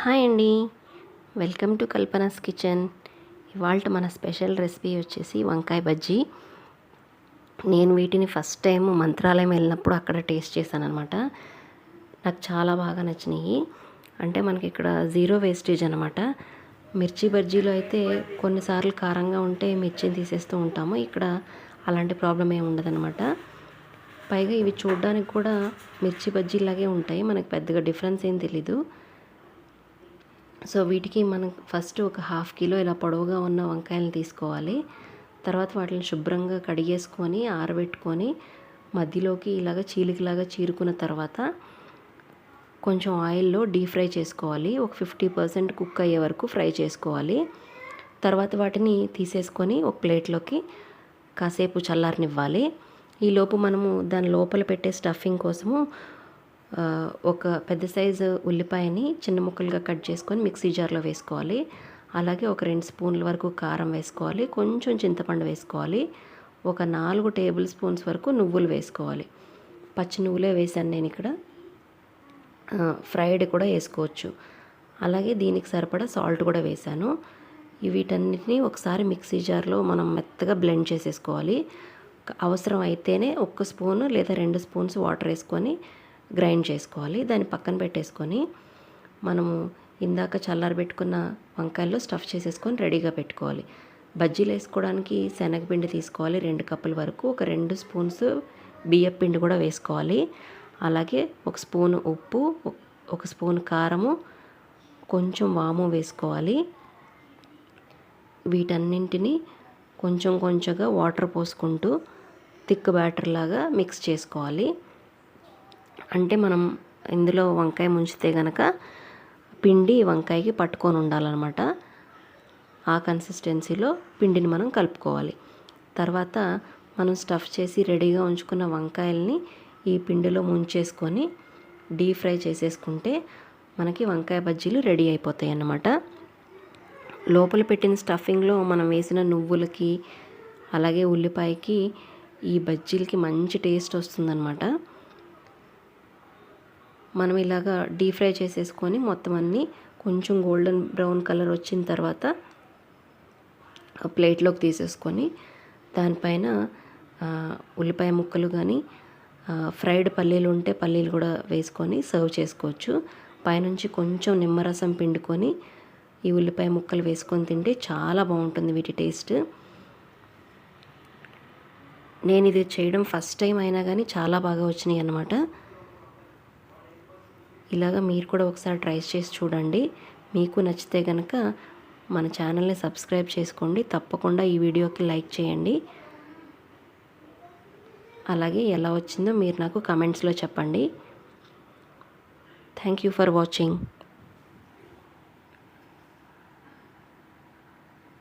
Hi అండి. Welcome to Kalpana's kitchen. ఇవాళ మన స్పెషల్ రెసిపీ వచ్చేసి వంకాయ బజ్జీ. నేను వీటిని ఫస్ట్ టైం మంత్రాలయం వెళ్ళినప్పుడు అక్కడ టేస్ట్ చేశాను అనమాట నాకు చాలా బాగా నచ్చినాయి. అంటే మనకి ఇక్కడ జీరో వేస్టేజ్ అనమాట మిర్చి బజ్జీలో అయితే కొన్నిసార్లు కారంగా ఉంటే మిర్చిని తీసేస్తూ ఉంటాము. ఇక్కడ అలాంటి ప్రాబ్లం ఏమి ఉండదనమాట పైగా ఇవి చూడడానికి కూడా మిర్చి బజ్జీలాగే ఉంటాయి. మనకు పెద్దగా డిఫరెన్స్ ఏం తెలీదు. సో వీటికి మనం ఫస్ట్ ఒక హాఫ్ కిలో ఇలా పొడవుగా ఉన్న వంకాయలను తీసుకోవాలి. తర్వాత వాటిని శుభ్రంగా కడిగేసుకొని ఆరబెట్టుకొని మధ్యలోకి ఇలాగ చీలికలాగా చీరుకున్న తర్వాత కొంచెం ఆయిల్లో డీప్ ఫ్రై చేసుకోవాలి. ఒక ఫిఫ్టీ పర్సెంట్ కుక్ అయ్యే వరకు ఫ్రై చేసుకోవాలి. తర్వాత వాటిని తీసేసుకొని ఒక ప్లేట్లోకి కాసేపు చల్లారనివ్వాలి. ఈలోపు మనము దాని లోపల పెట్టే స్టఫింగ్ కోసము ఒక పెద్ద సైజు ఉల్లిపాయని చిన్న ముక్కలుగా కట్ చేసుకొని మిక్సీ జార్లో వేసుకోవాలి. అలాగే ఒక రెండు స్పూన్ల వరకు కారం వేసుకోవాలి. కొంచెం చింతపండు వేసుకోవాలి. ఒక నాలుగు టేబుల్ స్పూన్స్ వరకు నువ్వులు వేసుకోవాలి. పచ్చి నువ్వులే వేసాను నేను ఇక్కడ. ఫ్రైడ్ కూడా వేసుకోవచ్చు. అలాగే దీనికి సరిపడా సాల్ట్ కూడా వేసాను వీటన్నిటిని ఒకసారి మిక్సీ జార్లో మనం మెత్తగా బ్లెండ్ చేసేసుకోవాలి. అవసరం అయితేనే ఒక్క స్పూన్ లేదా రెండు స్పూన్స్ వాటర్ వేసుకొని గ్రైండ్ చేసుకోవాలి. దాన్ని పక్కన పెట్టేసుకొని మనము ఇందాక చల్లారబెట్టుకున్న వంకాయల్లో స్టఫ్ చేసేసుకొని రెడీగా పెట్టుకోవాలి. బజ్జీలు వేసుకోవడానికి శనగపిండి తీసుకోవాలి రెండు కప్పుల వరకు. ఒక రెండు స్పూన్స్ బియ్యం పిండి కూడా వేసుకోవాలి. అలాగే ఒక స్పూన్ ఉప్పు ఒక స్పూన్ కారము కొంచెం వాము వేసుకోవాలి. వీటన్నింటిని కొంచెం కొంచెంగా వాటర్ పోసుకుంటూ థిక్ బ్యాటర్ లాగా మిక్స్ చేసుకోవాలి. అంటే మనం ఇందులో వంకాయ ముంచితే కనుక పిండి వంకాయకి పట్టుకొని ఉండాలన్నమాట. ఆ కన్సిస్టెన్సీలో పిండిని మనం కలుపుకోవాలి. తర్వాత మనం స్టఫ్ చేసి రెడీగా ఉంచుకున్న వంకాయల్ని ఈ పిండిలో ముంచేసుకొని డీప్ ఫ్రై చేసేసుకుంటే మనకి వంకాయ బజ్జీలు రెడీ అయిపోతాయి అన్నమాట. లోపల పెట్టిన స్టఫింగ్లో మనం వేసిన నువ్వులకి అలాగే ఉల్లిపాయకి ఈ బజ్జీలకి మంచి టేస్ట్ వస్తుందన్నమాట. మనం ఇలాగా డీప్ ఫ్రై చేసేసుకొని మొత్తం అన్నీ కొంచెం గోల్డెన్ బ్రౌన్ కలర్ వచ్చిన తర్వాత ప్లేట్లోకి తీసేసుకొని దానిపైన ఉల్లిపాయ ముక్కలు కానీ ఫ్రైడ్ పల్లీలు ఉంటే పల్లీలు కూడా వేసుకొని సర్వ్ చేసుకోవచ్చు. పైనుంచి కొంచెం నిమ్మరసం పిండుకొని ఈ ఉల్లిపాయ ముక్కలు వేసుకొని తింటే చాలా బాగుంటుంది వీటి టేస్ట్. నేను ఇది చేయడం ఫస్ట్ టైం అయినా కానీ చాలా బాగా వచ్చినాయి అన్నమాట. ఇలాగ మీరు కూడా ఒకసారి ట్రై చేసి చూడండి. మీకు నచ్చితే కనుక మన ఛానల్ని సబ్స్క్రైబ్ చేసుకోండి. తప్పకుండా ఈ వీడియోకి లైక్ చేయండి. అలాగే ఎలా వచ్చిందో మీరు నాకు కమెంట్స్లో చెప్పండి. Thank you for watching.